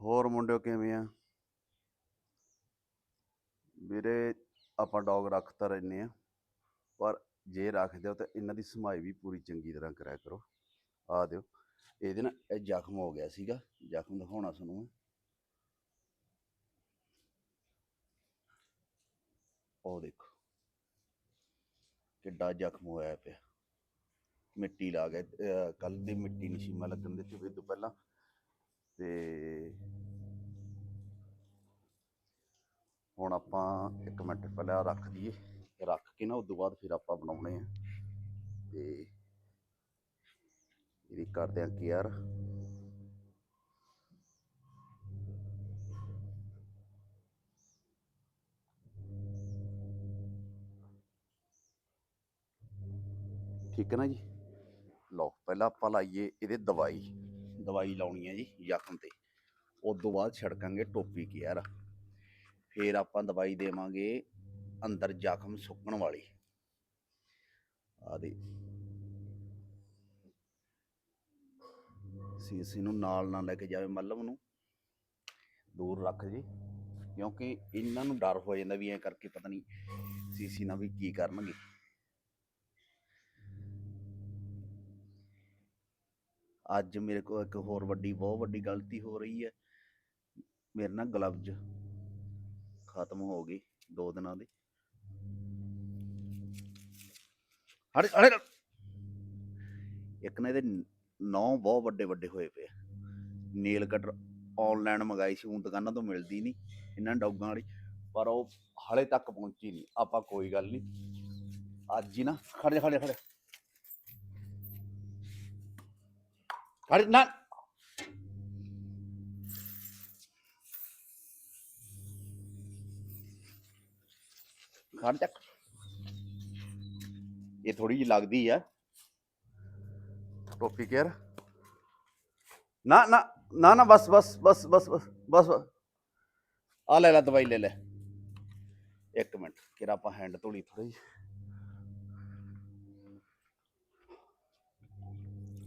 ਹੋਰ ਮੁੰਡਿਓ ਕਿਵੇਂ ਆ? ਵੀਰੇ, ਆਪਾਂ ਡੌਗ ਰੱਖ ਤਾਂ ਰਹਿੰਦੇ ਆ, ਪਰ ਜੇ ਰੱਖਦੇ ਹੋ ਤਾਂ ਇਹਨਾਂ ਦੀ ਸਮਾਈ ਵੀ ਪੂਰੀ ਚੰਗੀ ਤਰ੍ਹਾਂ ਕਰਿਆ ਕਰੋ। ਆ ਦਿਓ, ਇਹਦੇ ਨਾਲ ਇਹ ਜ਼ਖਮ ਹੋ ਗਿਆ ਸੀਗਾ, ਜ਼ਖਮ ਦਿਖਾਉਣਾ ਤੁਹਾਨੂੰ ਉਹ ਦੇਖੋ, ਕਿੱਡਾ ਜ਼ਖਮ ਹੋਇਆ ਪਿਆ। ਮਿੱਟੀ ਲਾ ਗਿਆ ਕੱਲ ਦੀ ਮਿੱਟੀ ਨਿਸ਼ੀਮਾ ਲੱਗਣ ਦੇ ਤੇ ਤੋਂ ਪਹਿਲਾਂ ਤੇ ਹੁਣ ਆਪਾਂ ਇੱਕ ਮਿੰਟ ਪਹਿਲਾਂ ਰੱਖ ਦਈਏ। ਰੱਖ ਕੇ ਨਾ ਉਸ ਤੋਂ ਬਾਅਦ ਫਿਰ ਆਪਾਂ ਬਣਾਉਣੇ ਆ। ਤੇ ਇਹਦੀ ਕਰਦੇ ਆ ਕੇਅਰ। ਠੀਕ ਹੈ ਨਾ ਜੀ? ਲਓ, ਪਹਿਲਾਂ ਆਪਾਂ ਲਾਈਏ ਇਹਦੇ ਦਵਾਈ। ਦਵਾਈ ਲਾਉਣੀ ਹੈ ਜੀ ਜ਼ਖਮ ਤੇ। ਉਸ ਤੋਂ ਬਾਅਦ ਛੜਕਾਂਗੇ ਟੋਪੀ ਕੇਅਰ। ਫਿਰ ਆਪਾਂ ਦਵਾਈ ਦੇਵਾਂਗੇ ਅੰਦਰ ਜ਼ਖਮ ਸੁੱਕਣ ਵਾਲੀ। ਆਦੀ ਸੀਸੀ ਨੂੰ ਨਾਲ ਨਾ ਲੈ ਕੇ ਜਾਵੇ ਮੱਲਮ ਨੂੰ। ਦੂਰ ਰੱਖ ਜੀ। ਕਿਉਂਕਿ ਇਹਨਾਂ ਨੂੰ ਡਰ ਹੋ ਜਾਂਦਾ ਵੀ ਐ ਕਰਕੇ ਪਤਾ ਨਹੀਂ ਸੀਸੀ ਨਾਲ ਵੀ ਕੀ ਕਰਨਗੇ। ਅੱਜ ਮੇਰੇ ਕੋਲ ਇੱਕ ਹੋਰ ਵੱਡੀ, ਬਹੁਤ ਵੱਡੀ ਗਲਤੀ ਹੋ ਰਹੀ ਹੈ। ਮੇਰੇ ਨਾਲ ਗਲਵਜ਼ ਖਤਮ ਹੋ ਗਏ ਦੋ ਦਿਨਾਂ ਦੇ। ਹੜੇ ਹੜੇ। ਇੱਕ ਨਾ ਇਹਦੇ ਨੌ ਬਹੁਤ ਵੱਡੇ ਵੱਡੇ ਹੋਏ ਪਏ ਨੇਲ ਕਟਰ ਆਨਲਾਈਨ ਮੰਗਾਈ ਸੀ, ਹੁਣ ਦੁਕਾਨਾਂ ਤੋਂ ਮਿਲਦੀ ਨਹੀਂ ਇਹਨਾਂ ਡੌਗਾਂ ਵਾਲੀ, ਪਰ ਉਹ ਹਾਲੇ ਤੱਕ ਪਹੁੰਚੀ ਨਹੀਂ। ਆਪਾਂ ਕੋਈ ਗੱਲ ਨਹੀਂ। ਅੱਜ ਹੀ ਨਾ, ਖੜੇ ਖੜੇ ਖੜੇ ਖੜੇ ਨਾ ਖੜ ਚੱਕ ਇਹ ਥੋੜੀ ਜਿਹੀ ਲੱਗਦੀ ਆ。ਟੋਪੀ ਕੇਅਰ ਨਾ ਨਾ ਨਾ ਨਾ ਬਸ ਬਸ ਬਸ ਬਸ ਬਸ ਬਸ ਆ ਲੈ ਲੈ ਦਵਾਈ ਲੈ ਲੈ। ਇੱਕ ਮਿੰਟ ਕਿਰਾ ਆਪਾਂ ਹੈਂਡ ਧੋਲੀ ਥੋੜੀ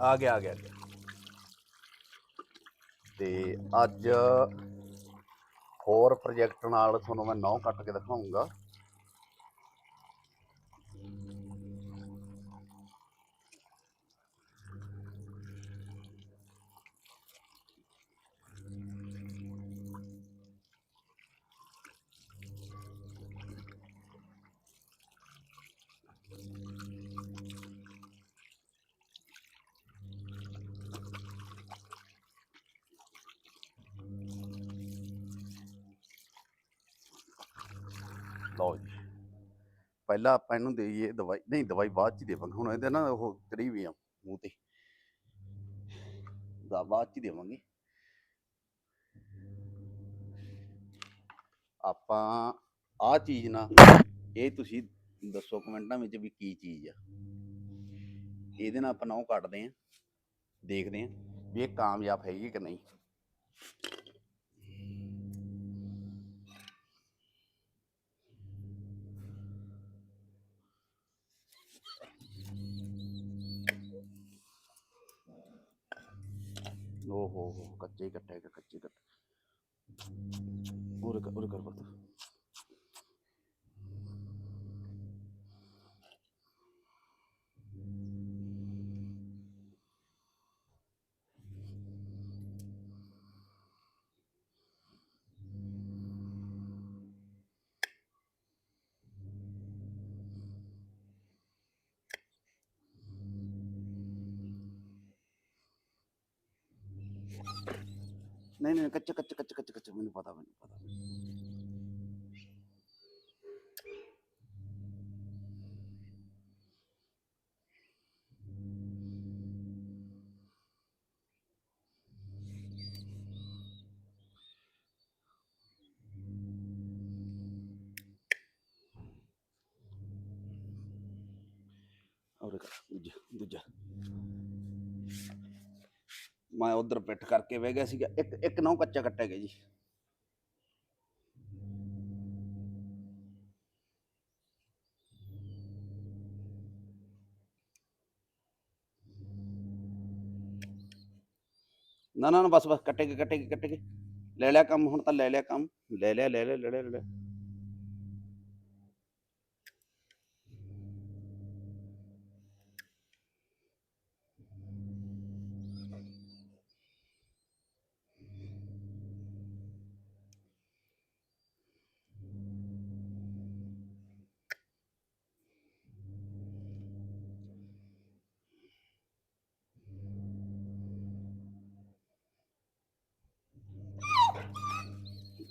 ਆ ਗਿਆ ਆ ਗਿਆ ਆ ਗਿਆ। ਤੇ ਅੱਜ ਹੋਰ ਪ੍ਰੋਜੈਕਟ ਨਾਲ ਤੁਹਾਨੂੰ ਮੈਂ ਨੌ ਕੱਟ ਕੇ ਦਿਖਾਉਂਗਾ ਲਓ ਜੀ। ਪਹਿਲਾਂ ਆਪਾਂ ਇਹਨੂੰ ਦੇਈਏ ਦਵਾਈ, ਨਹੀਂ ਦਵਾਈ ਬਾਅਦ ਚ ਦੇਵਾਂਗੇ, ਹੁਣ ਇਹਦੇ ਨਾ ਉਹ ਕਰੀ ਵੀ ਆ ਮੂੰਹ ਤੇ। ਦਾ ਬਾਅਦ ਚ ਦੇਵਾਂਗੇ। ਆਪਾਂ ਆ ਚੀਜ਼ ਨਾ, ਇਹ ਤੁਸੀਂ ਦੱਸੋ ਕਮੈਂਟਾਂ ਵਿੱਚ ਵੀ ਕੀ ਚੀਜ਼ ਆ। ਇਹਦੇ ਨਾਲ ਆਪਾਂ ਨਹੁੰ ਕੱਟਦੇ ਆ, ਦੇਖਦੇ ਆ ਵੀ ਇਹ ਕਾਮਯਾਬ ਹੈਗੀ ਕਿ ਨਹੀਂ। ਓ ਹੋ ਹੋ ਕੱਚੇ ਹੀ ਕੱਟੇਗਾ ਕੱਚੇ ਹੀ ਕੱਟ ਉਰੇ ਕਰ ਉਰੇ ਨਹੀਂ ਨਹੀਂ ਕੱਚਾ ਕੱਚਾ ਕੱਚਾ ਕੱਚਾ ਕੱਚਾ ਮੈਨੂੰ ਪਤਾ ਮੈਨੂੰ ਪਤਾ ਔਰ ਦੂਜਾ ਦੂਜਾ ਮੈਂ ਉਧਰ ਪਿੱਠ ਕਰਕੇ ਬਹਿ ਗਿਆ ਸੀਗਾ, ਇੱਕ ਇੱਕ ਨੌ ਕੱਚਾ ਕੱਟਿਆ ਗਿਆ ਜੀ। ਨਾ ਨਾ ਨਾ, ਬਸ ਬਸ ਕੱਟੇਗੇ ਕੱਟੇਗੇ ਕੱਟੇਗੇ ਲੈ ਲਿਆ ਕੰਮ, ਹੁਣ ਤਾਂ ਲੈ ਲਿਆ ਕੰਮ। ਲੈ ਲਿਆ ਲੈ ਲਿਆ ਲੈ ਲਿਆ ਲੈ ਲਿਆ।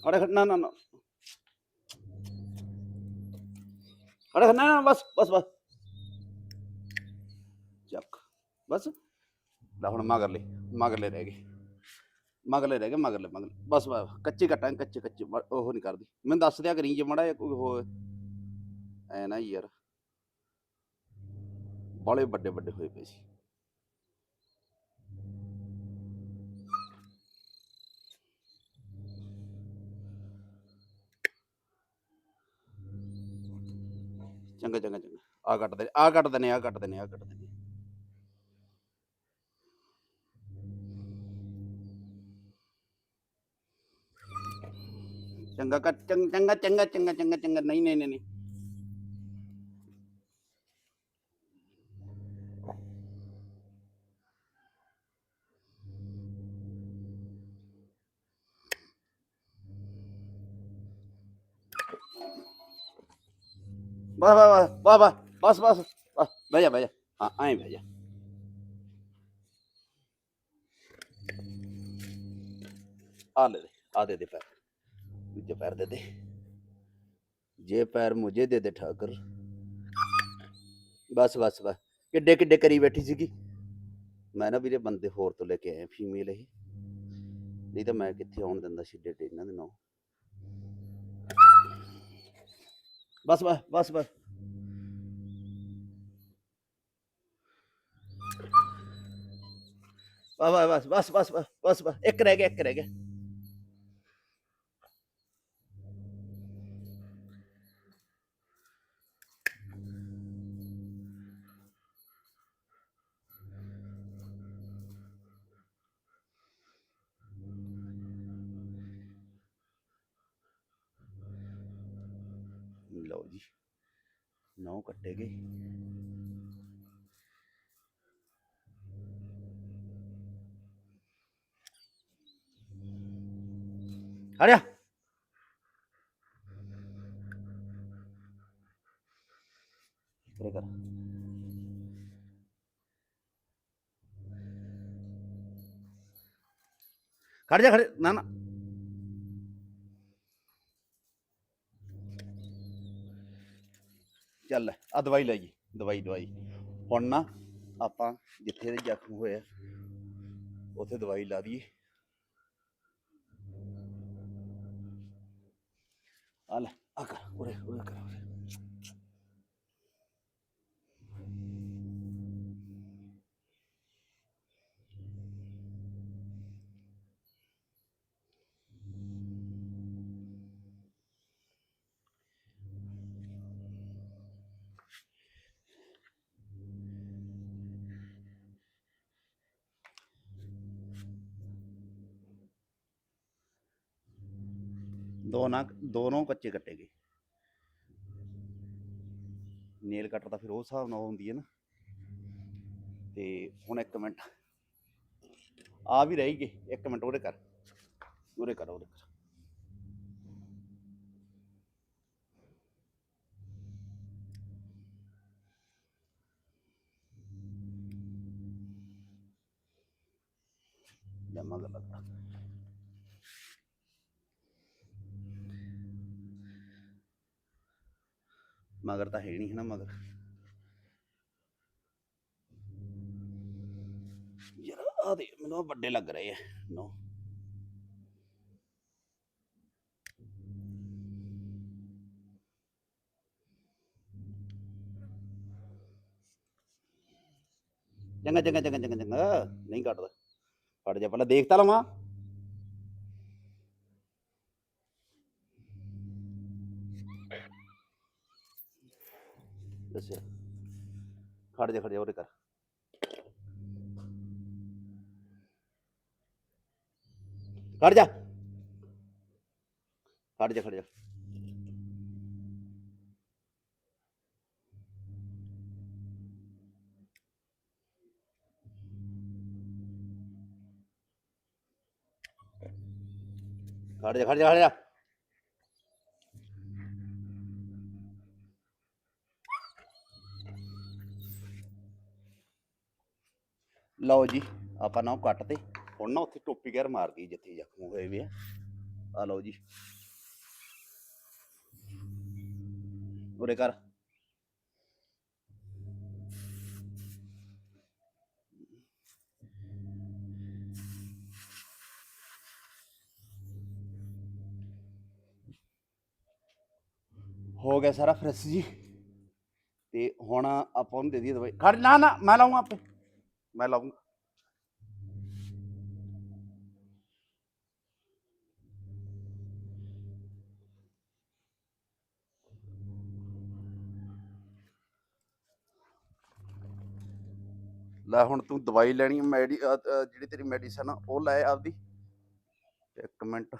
ਅਰੇ ਨਾ ਨਾ ਨਾ ਅਰੇ ਨਾ ਨਾ ਬਸ ਬਸ ਬਸ ਚੱਕ ਬਸ ਲੈ ਹੁਣ ਮਗਰਲੇ ਮਗਰਲੇ ਰਹਿ ਗਏ ਮਗਰਲੇ ਰਹਿ ਗਏ ਮਗਰਲੇ ਮਗਰਲੇ ਬਸ ਬਸ ਕੱਚੇ ਕੱਟਾਂ ਕੱਚੇ ਕੱਚੇ ਉਹ ਨਹੀਂ ਕਰਦੀ ਮੈਨੂੰ ਦੱਸ ਦਿਆ ਕਰੀ ਜੇ ਮੜਾ ਕੋਈ ਹੋ ਐ ਨਾ ਯਾਰ ਬੜੇ ਵੱਡੇ ਵੱਡੇ ਹੋਏ ਪਏ ਸੀ ਚੰਗਾ ਚੰਗਾ ਚੰਗਾ। ਆ ਕੱਟਦੇ ਨੇ ਆ ਕੱਟਦੇ ਨੇ ਆ ਕੱਟਦੇ ਨੇ ਆ ਕੱਟਦੇ ਨੇ। ਚੰਗਾ ਕੱਟ, ਚੰਗਾ ਚੰਗਾ ਚੰਗਾ ਚੰਗਾ ਚੰਗਾ। ਨਹੀਂ ਨਹੀਂ ਨਹੀਂ। ਬਸ ਬਸ ਬਸ ਬਸ ਬਸ ਬਸ ਬਸ ਬਹਿ ਜਾ ਬਹਿ ਜਾ ਹਾਂ ਐਂ ਬਹਿ ਜਾ ਆ ਲੈ ਦੇ ਆ ਦੇ ਦੇ ਪੈਰ ਦੂਜੇ ਪੈਰ ਦੇ ਦੇ ਜੇ ਪੈਰ ਮੁਝੇ ਦੇ ਦੇ ਠਾਕਰ ਬਸ ਬਸ ਬਸ ਕਿੱਡੇ ਕਿੱਡੇ ਕਰੀ ਬੈਠੀ ਸੀਗੀ? ਮੈਂ ਨਾ ਵੀਰੇ ਬੰਦੇ ਹੋਰ ਤੋਂ ਲੈ ਕੇ ਆਇਆ ਫੀਮੇਲ ਇਹ। ਨਹੀਂ ਤਾਂ ਮੈਂ ਕਿੱਥੇ ਆਉਣ ਦਿੰਦਾ ਸੀ ਡੇਡੇ ਇਹਨਾਂ ਦੇ ਨਾਲ? ਬਸ ਬਸ ਬਸ ਬਸ। ਬਸ ਬਸ ਬਸ ਬਸ ਬਸ ਬਸ ਬਸ ਇੱਕ ਰਹਿ ਗਿਆ, ਇੱਕ ਰਹਿ ਗਿਆ। ਲਓ ਜੀ। ਨੌ ਕੱਟੇ ਗਏ। ਹਰਿਆ ਪਰੇ ਕਰ। ਖੜ ਜਾ ਖੜ ਨਾ ਨਾ। ਚੱਲ ਆ ਦਵਾਈ ਲੈ ਜੀ, ਦਵਾਈ ਦਵਾਈ। ਹੁਣ ਨਾ ਆਪਾਂ ਜਿੱਥੇ ਦੇ ਜ਼ਖਮ ਹੋਇਆ ਉੱਥੇ ਦਵਾਈ ਲਾ ਦਈਏ। ਆ ਲੈ ਆ ਕਰ, ਉਰੇ ਉਰੇ ਕਰ, ਉਰੇ। ਦੋ ਨਾ ਦੋਨੋਂ ਕੱਚੇ ਕੱਟੇ ਗਏ। ਨੇਲ ਕਟਰ ਤਾਂ ਫਿਰ ਉਹ ਹਿਸਾਬ ਨਾਲ ਹੁੰਦੀ ਹੈ ਨਾ। ਤੇ ਹੁਣ ਇੱਕ ਮਿੰਟ। ਆ ਵੀ ਰਹੀ ਗਏ, ਇੱਕ ਮਿੰਟ ਉਹਦੇ ਕਰ। ਉਹਦੇ ਕਰ ਉਹਦੇ ਕਰ। ਜਮਾ ਗਲਤ ਮਗਰ ਤਾਂ ਹੈ ਨਹੀਂ ਹੈ ਨਾ ਮਗਰ। ਯਾਰ ਆ ਦੇ ਮੈਨੂੰ ਵੱਡੇ ਲੱਗ ਰਹੇ ਆ। ਨੋ। ਚੰਗਾ ਚੰਗਾ ਚੰਗਾ ਚੰਗਾ ਚੰਗਾ। ਨਹੀਂ ਕੱਟਦਾ। ਫੜ ਜਾ, ਪਹਿਲਾਂ ਦੇਖ ਤਾਂ ਲਵਾਂ। ਦੱਸਿਆ। ਖੜ ਜਾ ਖੜ ਜਾ ਉਹਦੇ ਕਰ। ਖੜ ਜਾ। ਖੜ ਜਾ ਖੜ ਜਾ। ਖੜ ਜਾ ਖੜ ਜਾ ਖੜ ਜਾ। ਲਓ ਜੀ, ਆਪਾਂ ਨਾ ਉਹ ਕੱਟ ਤੇ, ਹੁਣ ਨਾ ਉੱਥੇ ਟੋਪੀ ਘਰ ਮਾਰ ਗਈ ਜਿੱਥੇ ਜ਼ਖਮ ਹੋਏ ਵੇ ਆ। ਆ ਲਓ ਜੀ। ਉਰੇ ਕਰ। ਹੋ ਗਿਆ ਸਾਰਾ ਫਰੈਸ਼ ਜੀ। ਤੇ ਹੁਣ ਆਪਾਂ ਉਹਨੂੰ ਦੇ ਦਈਏ ਦਵਾਈ। ਖੜ ਨਾ ਨਾ, ਮੈਂ ਲਾਉਂਗਾ ਆਪੇ। ਮੈਂ ਲਾਉਂਗਾ ਲੈ ਹੁਣ ਤੂੰ ਦਵਾਈ ਲੈਣੀ ਮੈਡੀ ਜਿਹੜੀ ਤੇਰੀ ਮੈਡੀਸਨ ਆ, ਉਹ ਲੈ ਆਪਦੀ। ਇੱਕ ਮਿੰਟ।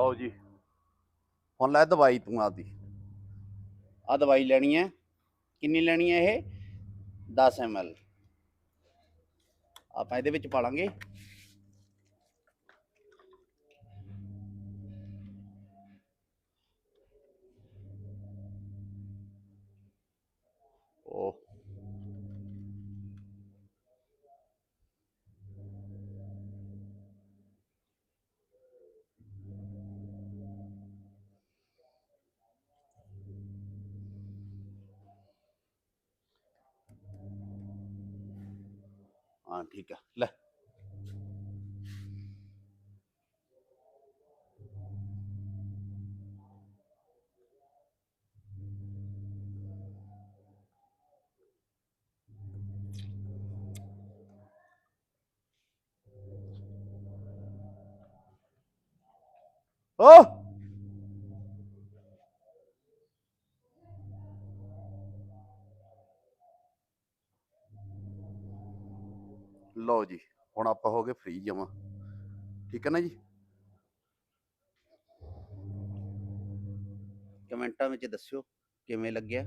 ਲਓ ਜੀ। ਹੁਣ ਲੈ ਦਵਾਈ ਤੂੰ ਆਦੀ ਆ ਦਵਾਈ ਲੈਣੀ ਹੈ। ਕਿੰਨੀ ਲੈਣੀ ਹੈ ਇਹ? 10 ml ਆਪਾਂ ਇਹਦੇ ਵਿੱਚ ਪਾ ਲਾਂਗੇ ਉਹ ਹਾਂ ਠੀਕ ਹੈ ਲੈ ਓ ਲਓ ਜੀ, ਹੁਣ ਆਪਾਂ ਹੋ ਗਏ ਫ੍ਰੀ ਜਮਾ। ਠੀਕ ਹੈ ਨਾ ਜੀ? ਕਮੈਂਟਾਂ ਵਿੱਚ ਦੱਸਿਓ ਕਿਵੇਂ ਲੱਗਿਆ।